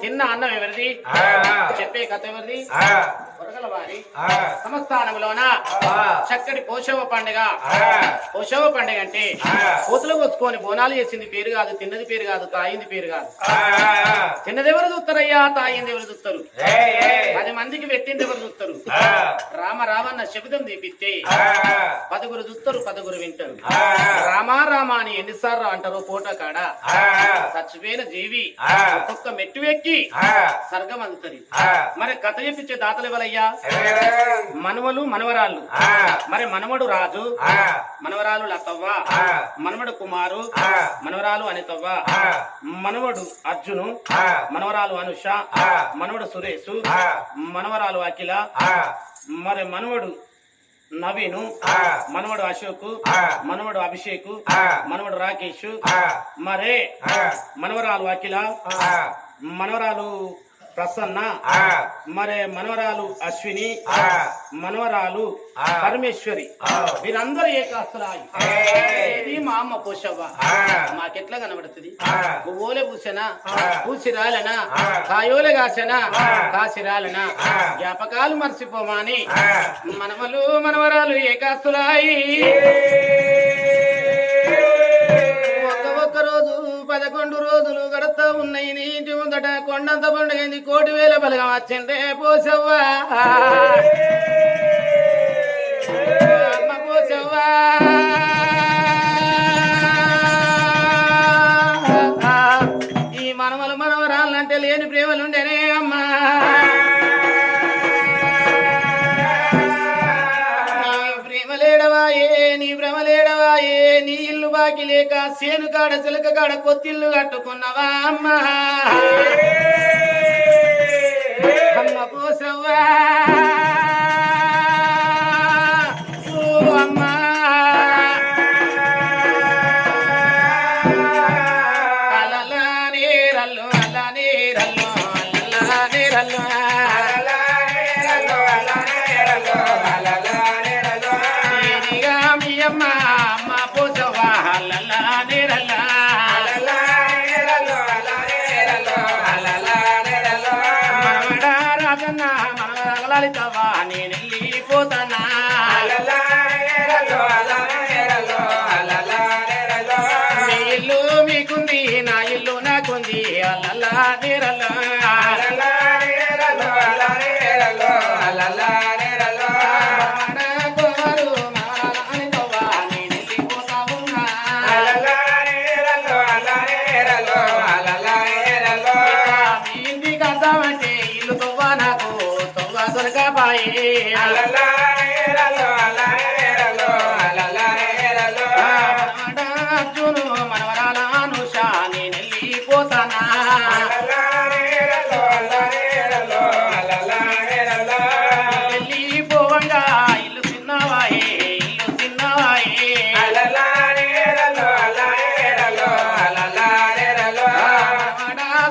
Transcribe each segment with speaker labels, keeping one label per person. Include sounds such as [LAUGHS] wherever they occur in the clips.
Speaker 1: తిన్న అన్నం ఎవరిది? చెప్పే కథ ఎవరిది? కొరగల వారి చక్కటి పోషవ పండుగ. పోషవ పండుగ అంటే కోతులు కోసుకొని బోనాలు చేసింది పేరు కాదు తిన్నది పేరు కాదు తాయింది పేరు కాదు. తిన్నది ఎవరు చూస్తారయ్యా తాయింది ఎవరు చూస్తారు పది మందికి పెట్టింది ఎవరు చూస్తారు రామ రామన్న శబ్దం తీపిస్తే పదుగురు చూస్తారు పదుగురు వింటారు. రామా రామ అని ఎన్నిసార్లు అంటారు ఫోటో కాడ. చచ్చిపోయిన జీవి ఒక్కొక్క మెట్టు ఎక్కి స్వర్గం అందుతుంది. మరి కథ చెప్పించే దాతలు ఎవరయ్యా మనవలు మనవరాళ్ళు. మరి మనవడు రాజు. మనవరాలు లతవ్వ. మనవడు కుమారు. మనవరాలు అనితవ్వ. మనవడు అర్జును. మనవరాలు అనుష. మనవడు సురేష్ మనవరాలు అఖిల. మరి మనవడు నవీను. మనవడు అశోక్. మనవడు అభిషేక్. మనవడు రాకేష్. మరే. మనవరాలు అఖిల. మనవరాలు ప్రసన్న మరి మనవరాలు అశ్విని మనవరాలు పరమేశ్వరి. వీరందరూ ఏకాస్తులాయి ఇది మా అమ్మ పోషవ్వ? మాకెట్లా కనబడుతుంది? పువ్వులే పూసనా? పూసి రాలనా కాయోలే కాసనా కాసి రాలనా జ్ఞాపకాలు మర్చిపోమాని. మనవలు మనవరాలు ఏకాస్తులాయి ఒక్క ఒక్క రోజు పదకొండు రోజులు గడుస్తా ఉన్నాయి నీ ముందట కొండంత పండుగైంది కోటి వేల బలగం వచ్చిందే. పోసవ్వా? అమ్మ పోసవ్వా? ఈ మనమలు మనవరాలంటే లేని ప్రేమలుండేనే లేక సేను కాడ కాడ కొత్తిల్లు కట్టుకున్నవా అమ్మా? అమ్మ పోసవ్వా ఓ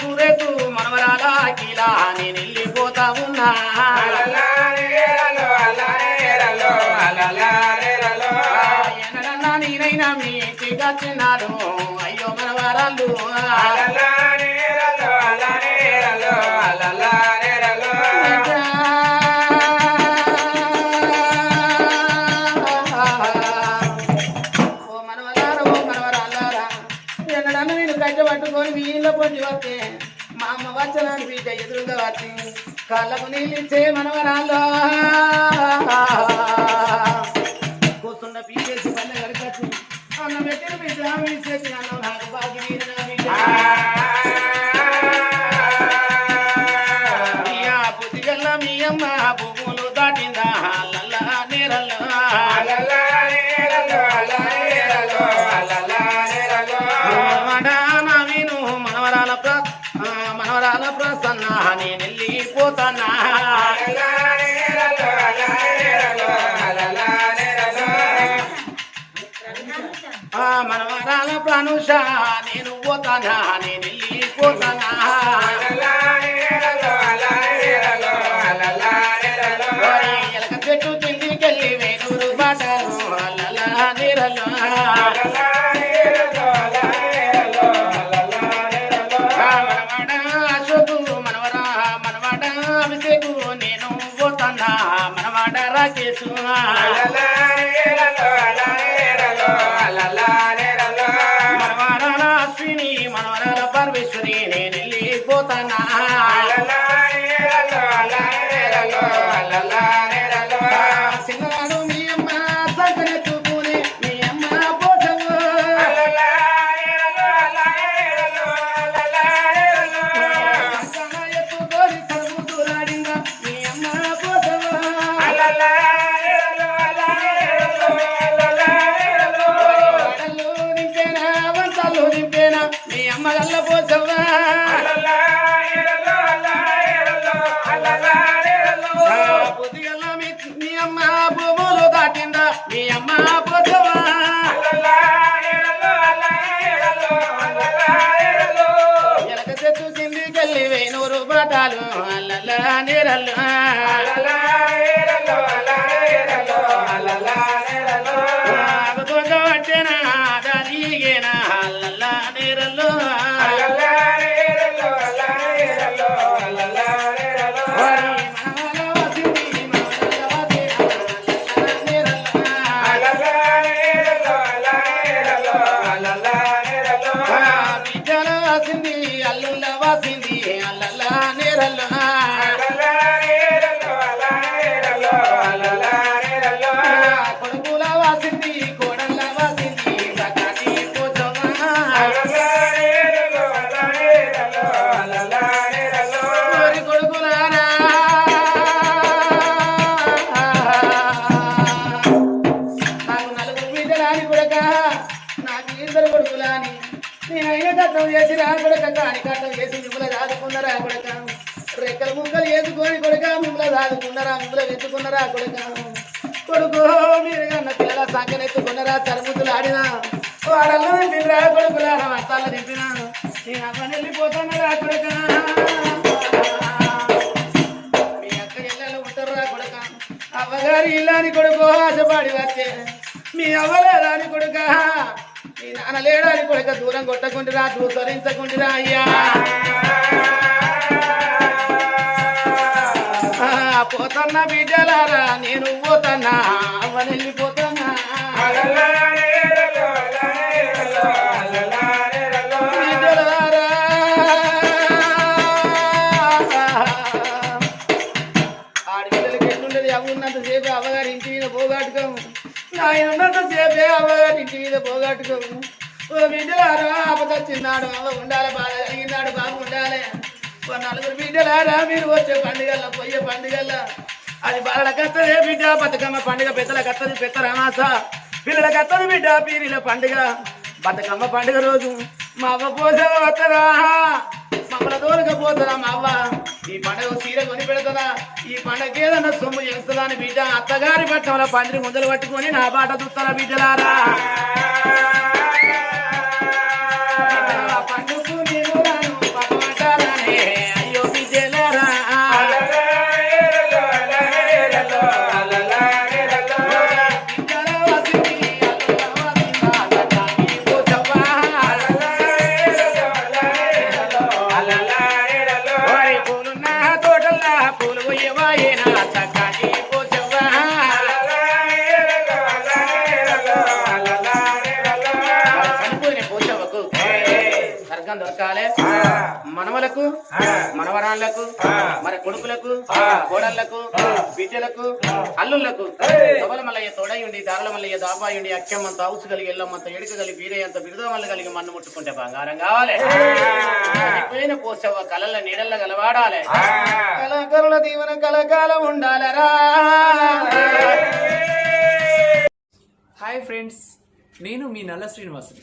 Speaker 1: సురేతు మనవరాల కిలా నేను వెళ్ళిపోతా ఉన్నా వచ్చినాడు అయ్యో మనవరాలు ఓ నేను పట్టుకొని మీ ఇళ్ళ వస్తే మా అమ్మ వచ్చనాన్ని బిడ్డ ఎదురుగా వచ్చి కళ్ళకు నీళ్ళిచ్చే మనవరాల్లో వెళ్ళిపోతానా ఆ, మనవరాల ప్రాణుష నేను పోతానా? నేను వెళ్ళిపోతానా అభిషేకు నేను పోతన్నా మనవాడ రాకేశు మనవరాల అశ్విని మనవరాల పరమేశ్వరి నేను వెళ్ళిపోతన్నా [LAUGHS] Ah. అయిన కట్టం చేసి రా కొడక చేసి మిమ్మల్ని రాదుకున్నారా కొడక రెక్కల ముక్కలు వేసుకొని కొడక మిమ్మల్ని రాదుకున్నారా మిమ్మల్ని ఎత్తుకున్నారా కొడక కొడుకు మీరు కన్న పిల్లల సంఖ్యను ఎత్తుకున్నారా తరుముతులు ఆడినా. వాడల్లో దింపిరా కొడుకులారా అత్తాల దింపినా నేను అవ్వని వెళ్ళిపోతానరా కొడక. మీ అక్క ఇళ్ళలో ఉంటారా కొడక. అవ్వగారి ఇల్లాని కొడుకు ఆశపడి వచ్చే. మీ అవ్వలేదాని కొడుక. నాన్న లేడాని కొడక దూరం కొట్టకుండిరా దూసరించకుండిరా అయ్యా. ఆ, పోతన్న బిడ్డలారా నేను పోతన్నా అవ్వని వెళ్ళిపోతున్నా ఆయన ఉన్నంత సేపే అవ్వగారి ఇంటి మీద ఓ బిడ్డలారా ఆపదొచ్చిన్నాడు అవ్వ ఉండాలి బాగా కలిగినాడు బాబు ఉండాలి ఓ నలుగురు బిడ్డలారా మీరు వచ్చే పండుగల పోయే పండుగల అది బాలల కత్తదే బిడ్డ బతుకమ్మ పండుగ పెద్దల కత్తది పెద్ద రామాస పిల్లల కత్తది బిడ్డ పీరిల పండుగ బతుకమ్మ పండుగ రోజు మా అవ్వ పోసే వస్తారా మమ్మల్ని దూరకపోతారా మా అవ్వ? ఈ పండుగ చీర కొని పెడుతుందా ఈ పండగ ఏదన్నా సొమ్ము చేస్తుందా అని బిడ్డ అత్తగారి పట్టణంలో పందిరి ముందలు పట్టుకొని నా బాట దుత్తరా బిడ్డలారా? ఆ. స్వర్గం దొరకాలే. మనవలకు మనవరాళ్ళకు మన కొడుకులకు కోడళ్ళకు బిడ్డలకు అల్లుళ్ళకు దొబల మల్లయ్య తోడయుండి దారుల మల్లయ్య దాబాయుండి అక్షమంత హౌసు కలిగి ఎల్లమ్మంత ఎడుక కలిగి బీరయ్యంత బిరుదమల్ల కలిగి మన్ను ముట్టుకుంటే బంగారం కావాలి. చనిపోయిన పోసవ్వ కలల నీడల్ల గలవాడాలి. కళాకరుల దీవెన కలకాలం ఉండాలరా.
Speaker 2: హాయ్ ఫ్రెండ్స్ నేను మీ నల్ల శ్రీనివాసుని.